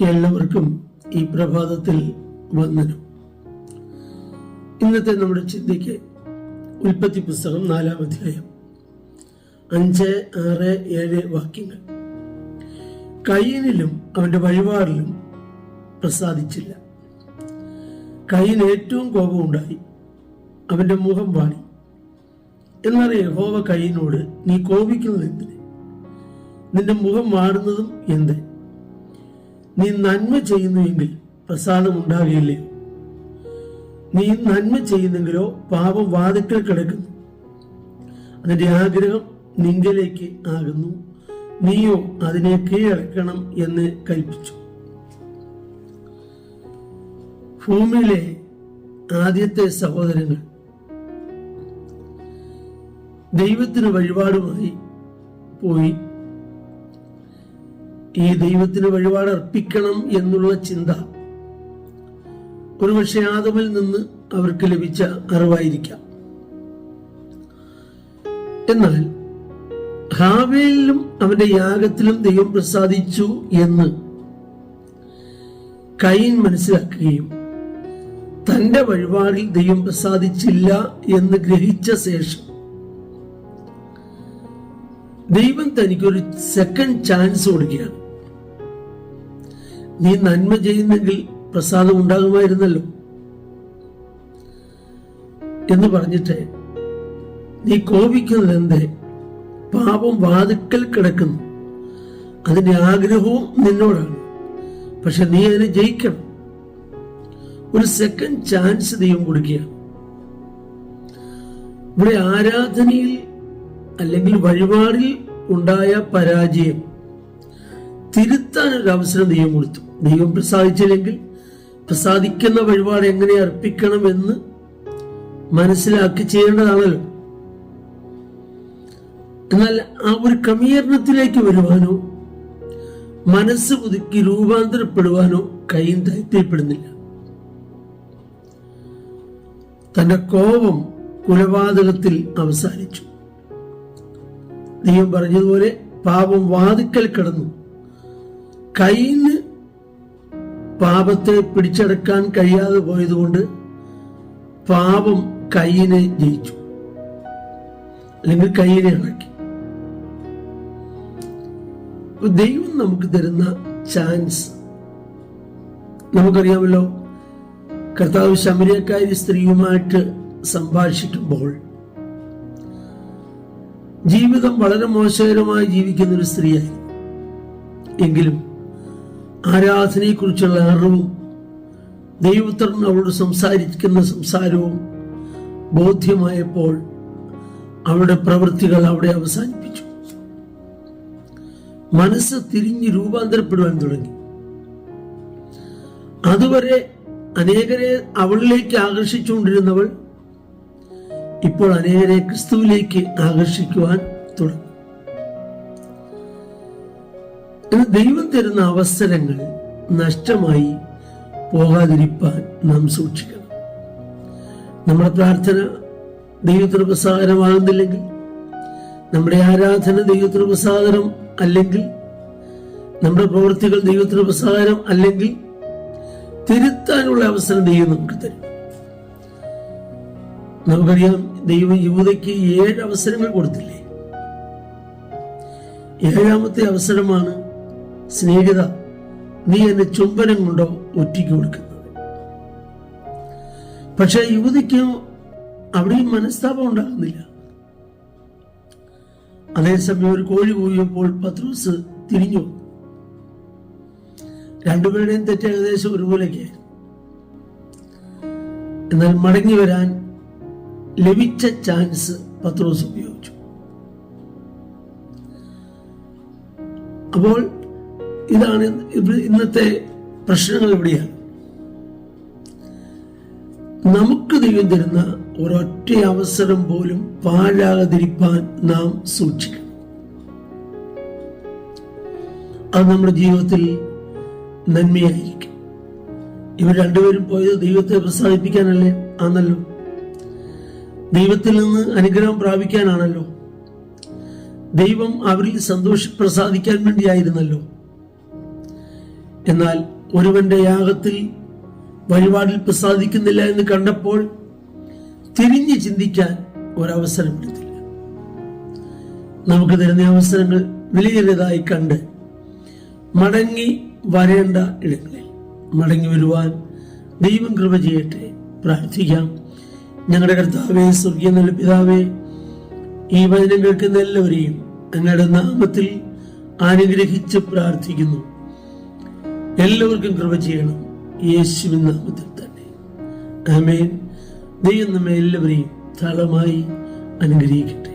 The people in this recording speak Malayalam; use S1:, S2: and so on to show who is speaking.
S1: എല്ലാവർക്കും ഈ പ്രഭാതത്തിൽ വന്ദനം. ഇന്നത്തെ നമ്മുടെ ചിന്തയ്ക്ക് ഉൽപ്പത്തി പുസ്തകം നാലാം അധ്യായം. അഞ്ച് ആറ് ഏഴ് വാക്യങ്ങൾ. കയ്യനിലും അവന്റെ വഴിപാടിലും പ്രസാദിച്ചില്ല. കയ്യന് ഏറ്റവും കോപമുണ്ടായി. അവന്റെ മുഖം വാടി. എന്നാൽ യഹോവ കയ്യനോട് നീ കോപിക്കുന്നത് എന്തിന് നിന്റെ മുഖം വാടുന്നതും എന്ത്? നീ നന്മ ചെയ്യുന്നുവെങ്കിൽ പ്രസാദം ഉണ്ടാകുകയില്ലേ നീ നന്മ ചെയ്യുന്നെങ്കിലോ പാപം വാതിക്കൽ കിടക്കുന്നു. അതിന്റെ ആഗ്രഹം നിങ്കലേക്ക് ആകുന്നു. നീയോ അതിനെ കീഴടക്കണം എന്ന് കൽപ്പിച്ചു. ഭൂമിയിലെ ആദ്യത്തെ സഹോദരങ്ങൾ. ദൈവത്തിന് വഴിപാടുമായി പോയി ഈ ദൈവത്തിന് വഴിപാട് അർപ്പിക്കണം എന്നുള്ള ചിന്ത ഒരുപക്ഷെ ആദമിൽ നിന്ന് അവർക്ക് ലഭിച്ച അറിവായിരിക്കാം. എന്നാൽ ഹാവേലിലും അവന്റെ യാഗത്തിലും ദൈവം പ്രസാദിച്ചു എന്ന് കൈൻ മനസ്സിലാക്കുകയും തന്റെ വഴിപാടിൽ ദൈവം പ്രസാദിച്ചില്ല എന്ന് ഗ്രഹിച്ച ശേഷം ദൈവം തനിക്കൊരു സെക്കൻഡ് ചാൻസ് കൊടുക്കുകയാണ്. നീ നന്മ ചെയ്യുന്നെങ്കിൽ പ്രസാദം ഉണ്ടാകുമായിരുന്നല്ലോ. എന്ന് പറഞ്ഞിട്ട് നീ കോപിക്കുന്നത് എന്തേ? പാപം വാതുക്കൽ കിടക്കുന്നു. അതിന്റെ ആഗ്രഹവും നിന്നോടാണ്. പക്ഷെ നീ അതിനെ ജയിക്കണം. ഒരു സെക്കൻഡ് ചാൻസ് ദൈവം കൊടുക്കുക ഇവിടെ ആരാധനയിൽ അല്ലെങ്കിൽ വഴിപാടിൽ ഉണ്ടായ പരാജയം തിരുത്താൻ ഒരു അവസരം ദൈവം കൊടുത്തു. ദൈവം പ്രസാദിച്ചില്ലെങ്കിൽ പ്രസാദിക്കുന്ന വഴിപാട് എങ്ങനെ അർപ്പിക്കണം എന്ന് മനസ്സിലാക്കി ചെയ്യേണ്ടതാണല്ലോ എന്നാൽ ആ ഒരു ക്രമീകരണത്തിലേക്ക് വരുവാനോ മനസ്സ് പുതുക്കി രൂപാന്തരപ്പെടുവാനോ കൈയും താല്പര്യപ്പെടുന്നില്ല തന്റെ കോപം കുലപാതകത്തിൽ അവസാനിച്ചു. ദൈവം പറഞ്ഞതുപോലെ പാപം വാതിക്കൽ കിടന്നു. കൈന് പാപത്തെ പിടിച്ചടക്കാൻ കഴിയാതെ പോയതുകൊണ്ട് പാപം കയ്യിനെ ജയിച്ചു. അല്ലെങ്കിൽ കൈയിനെ ഇളക്കി. ദൈവം നമുക്ക് തരുന്ന ചാൻസ് നമുക്കറിയാമല്ലോ കർത്താവ് ശമരിയക്കാരി സ്ത്രീയുമായിട്ട് സംഭാഷിക്കുമ്പോൾ ജീവിതം വളരെ മോശകരമായി ജീവിക്കുന്ന ഒരു സ്ത്രീയായി എങ്കിലും ആരാധനയെക്കുറിച്ചുള്ള അറിവും ദൈവത്തൻ അവളോട് സംസാരിക്കുന്ന സംസാരവും ബോധ്യമായപ്പോൾ അവളുടെ പ്രവൃത്തികൾ അവിടെ അവസാനിപ്പിച്ചു. മനസ്സ് തിരിഞ്ഞ് രൂപാന്തരപ്പെടുവാൻ തുടങ്ങി. അതുവരെ അനേകരെ അവളിലേക്ക് ആകർഷിച്ചുകൊണ്ടിരുന്നവൾ ഇപ്പോൾ അനേകരെ ക്രിസ്തുവിലേക്ക് ആകർഷിക്കുവാൻ തുടങ്ങി. ദൈവം തരുന്ന അവസരങ്ങൾ നഷ്ടമായി പോകാതിരിപ്പാൻ നാം സൂക്ഷിക്കണം. നമ്മുടെ പ്രാർത്ഥന ദൈവത്തിന് പ്രസാദനമാകുന്നില്ലെങ്കിൽ നമ്മുടെ ആരാധന ദൈവത്തിന് പ്രസാദനം അല്ലെങ്കിൽ നമ്മുടെ പ്രവൃത്തികൾ ദൈവത്തിന് പ്രസാദനം അല്ലെങ്കിൽ തിരുത്താനുള്ള അവസരം ദൈവം നമുക്ക് തരും. നമുക്കറിയാം ദൈവം യുവതയ്ക്ക് ഏഴ് അവസരങ്ങൾ കൊടുത്തില്ലേ? ഏഴാമത്തെ അവസരമാണ് സ്നേഹിത നീ എന്നെ ചുംബനം കൊണ്ടോ ഒറ്റയ്ക്ക് കൊടുക്കുന്നത് പക്ഷെ യുവതിക്ക് അവിടെയും മനസ്താപം ഉണ്ടാകുന്നില്ല. അതേസമയം ഒരു കോഴി കൂയപ്പോൾ പത്രൂസ് തിരിഞ്ഞു രണ്ടുപേരുടെയും തെറ്റ് ഏകദേശം ഒരുപോലെയൊക്കെയായിരുന്നു. എന്നാൽ മടങ്ങി വരാൻ ലഭിച്ച ചാൻസ് പത്രോസ് ഉപയോഗിച്ചു. അപ്പോൾ ഇതാണ് ഇന്നത്തെ പ്രശ്നങ്ങൾ എവിടെയാണ് നമുക്ക് ദൈവം തരുന്ന ഒരൊറ്റ അവസരം പോലും പാഴാകാതിരിക്കാൻ നാം സൂക്ഷിക്കണം. അത് നമ്മുടെ ജീവിതത്തിൽ നന്മയായിരിക്കും. ഇവർ രണ്ടുപേരും പോയത് ദൈവത്തെ പ്രസാദിപ്പിക്കാനല്ലേ? ആണല്ലോ. ദൈവത്തിൽ നിന്ന് അനുഗ്രഹം പ്രാപിക്കാനാണല്ലോ. ദൈവം അവരിൽ സന്തോഷ പ്രസാദിക്കാൻ വേണ്ടിയായിരുന്നല്ലോ. എന്നാൽ ഒരുവന്റെ യാഗത്തിൽ വഴിപാടിൽ പ്രസാദിക്കുന്നില്ല എന്ന് കണ്ടപ്പോൾ തിരിഞ്ഞു ചിന്തിക്കാൻ ഒരവസരം എടുത്തില്ല നമുക്ക് തരുന്ന അവസരങ്ങൾ വിലയേറിയതായി കണ്ട് മടങ്ങി വരേണ്ട ഇടങ്ങളിൽ മടങ്ങി വരുവാൻ ദൈവം കൃപ ചെയ്യട്ടെ. പ്രാർത്ഥിക്കാം. ഞങ്ങളുടെ കർത്താവേ സ്വർഗീയ നല്ല പിതാവേ ഈ വചനം കേൾക്കുന്ന എല്ലാവരെയും അങ്ങയുടെ നാമത്തിൽ അനുഗ്രഹിച്ച് പ്രാർത്ഥിക്കുന്നു. എല്ലാവർക്കും കൃപ ചെയ്യണം. യേശുവിൻ നാമത്തിൽ തന്നെ. ആമേൻ. ദൈവം നമ്മെ എല്ലാവരെയും തളമായി അനുഗ്രഹിക്കട്ടെ.